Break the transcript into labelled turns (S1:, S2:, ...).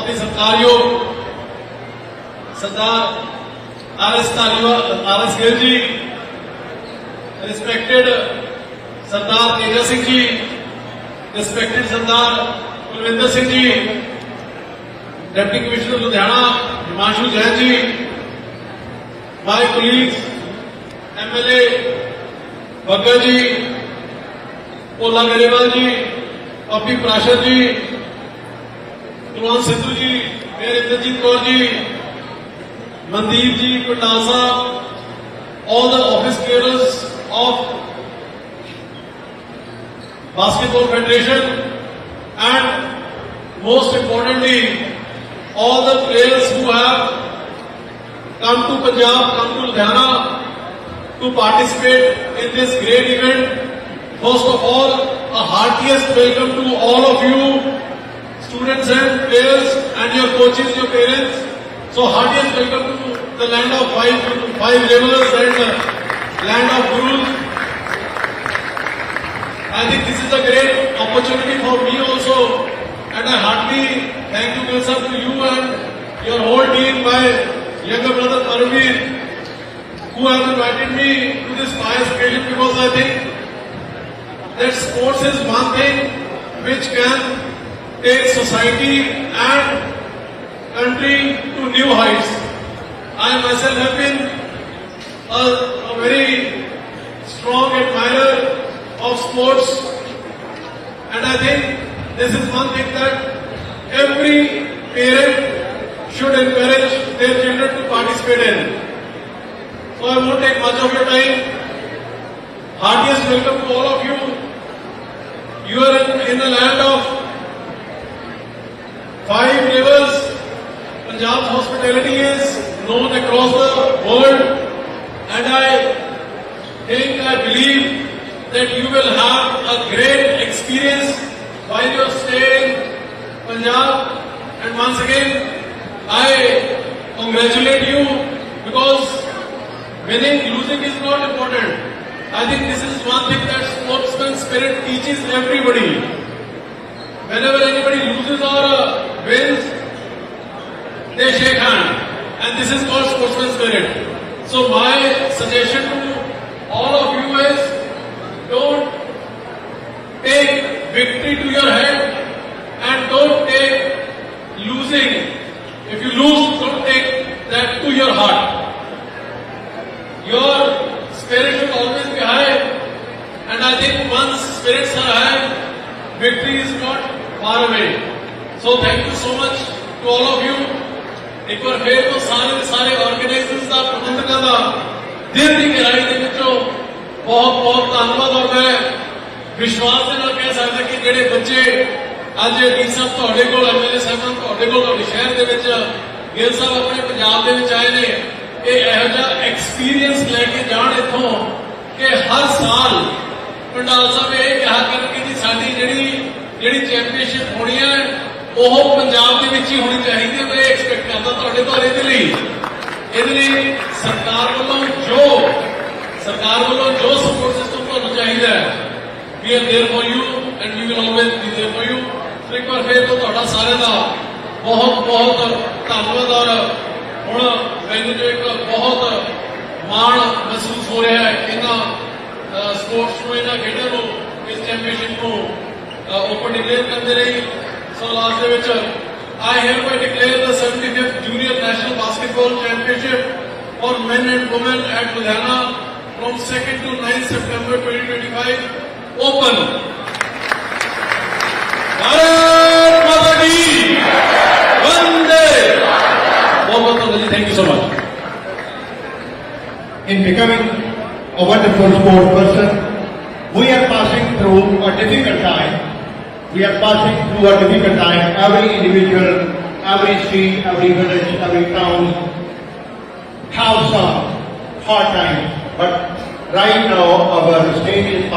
S1: अपने सरकारियों, Sardar R S R S Gill ji respected Sardar Teja Singh ji respected Sardar Kulwinder Singh ji deputy commissioner Ludhiana Himanshu Jain ji my colleagues MLA Bagga ji Bhola Grewal ji Pappi Prashad ji Kulwant Sidhu ਜੀ ਮੇਰ ਇੰਦਰਜੀਤ ਕੌਰ ਜੀ ਮਨਦੀਪ ਜੀ ਕੁਟਾਸਾ all the office bearers of Basketball Federation and most importantly all the players who have come to Punjab, come to Ludhiana to participate in this great event. First of all, a heartiest welcome to all of you, students and players and your coaches, your parents. So heartiest welcome to the land of five, five rivers and land of gurus. I think this is a great opportunity for me also and I heartily thank you sir to you and your whole team, my younger brother Parveen who has invited me to this pious occasion because I think that sports is one thing which can take society and country to new heights. I myself have been a, a very strong admirer of sports and I think this is one thing that every parent should encourage their children to participate in. So I won't take much of your time. Heartiest welcome to all of you. You are in, in the land of five rivers. Punjab's is known across the world and I think, I believe that you will have a great experience while you stay in Punjab. And once again, I congratulate you because winning, losing is not important. I think this is one thing that sportsman spirit teaches everybody. Whenever anybody loses or uh, they shake hand. And this is called sportsman spirit. So my suggestion to all of you is don't take victory to your head and don't take losing. If you lose, don't take that to your heart. Your spirit should always be high. And I think once spirits are high, victory is not far away. So thank you so much to all of you. ਇੱਕ ਵਾਰ ਫੇਰ ਤੋਂ ਸਾਰੇ ਦੇ ਸਾਰੇ organisers ਦਾ, ਪ੍ਰਬੰਧਕਾਂ ਦਾ ਦਿਲ ਦੀ ਗਹਿਰਾਈ ਦੇ ਵਿੱਚੋਂ ਬਹੁਤ ਬਹੁਤ ਧੰਨਵਾਦ ਔਰ ਮੈਂ ਵਿਸ਼ਵਾਸ ਦੇ ਨਾਲ ਕਹਿ ਸਕਦਾ ਕਿ ਜਿਹੜੇ ਬੱਚੇ ਅੱਜ ਡੀ ਸਾਹਿਬ ਤੁਹਾਡੇ ਕੋਲ ਐਮਐਲਏ ਸਾਹਿਬਾਨ ਤੁਹਾਡੇ ਕੋਲ, ਤੁਹਾਡੇ ਸ਼ਹਿਰ ਦੇ ਵਿੱਚ ਗਿੱਲ ਸਾਹਿਬ ਆਪਣੇ ਪੰਜਾਬ ਦੇ ਵਿੱਚ ਆਏ ਨੇ, ਇਹ ਇਹੋ ਜਿਹਾ ਐਕਸਪੀਰੀਅੰਸ ਲੈ ਕੇ ਜਾਣ ਇਥੋਂ ਕਿ ਹਰ ਸਾਲ ਪੰਡਾਲ ਸਾਹਿਬ ਇਹ ਕਿਹਾ ਕਰਨਗੇ ਕਿ ਸਾਡੀ ਜਿਹੜੀ ਜਿਹੜੀ ਚੈਂਪੀਅਨਸ਼ਿਪ ਹੋਣੀ ਹੈ, ਉਹ ਪੰਜਾਬ ਦੇ ਵਿੱਚ ਹੀ ਹੋਣੀ ਚਾਹੀਦੀ ਲਿਆਂਦਾ ਤੁਹਾਡੇ ਘਰ ਇਹਦੇ ਲਈ। ਇਹਦੇ ਲਈ ਸਰਕਾਰ ਵੱਲੋਂ ਜੋ, ਸਰਕਾਰ ਵੱਲੋਂ ਜੋ ਸਪੋਰਟ ਸਿਸਟਮ ਤੁਹਾਨੂੰ ਚਾਹੀਦਾ ਹੈ we are there for you and we will always be there for you so ਇੱਕ ਵਾਰ ਫੇਰ ਤੋਂ ਤੁਹਾਡਾ ਸਾਰਿਆਂ ਦਾ ਬਹੁਤ ਬਹੁਤ ਧੰਨਵਾਦ ਔਰ ਹੁਣ ਮੈਨੂੰ ਜੋ ਇੱਕ ਬਹੁਤ ਮਾਣ ਮਹਿਸੂਸ ਹੋ ਰਿਹਾ ਹੈ ਇਹਨਾਂ ਸਪੋਰਟਸ ਨੂੰ, ਇਹਨਾਂ ਖੇਡਾਂ ਨੂੰ ਇਸ ਚੈਂਪੀਅਨਸ਼ਿਪ ਨੂੰ ਓਪਨ ਡਿਕਲੇਅਰ ਕਰਦੇ ਰਹੀ। ਸੋ ਲਾਸਟ ਦੇ ਵਿੱਚ I hereby declare the 75th Junior National Basketball Championship for men and women at Ludhiana from 2nd to 9th September 2025 open. Thank you so much.
S2: In becoming a wonderful sport person, we are passing through a difficult time we are passing through a difficult time. Every individual, every street, every village, every town have some hard times. But right now, our state is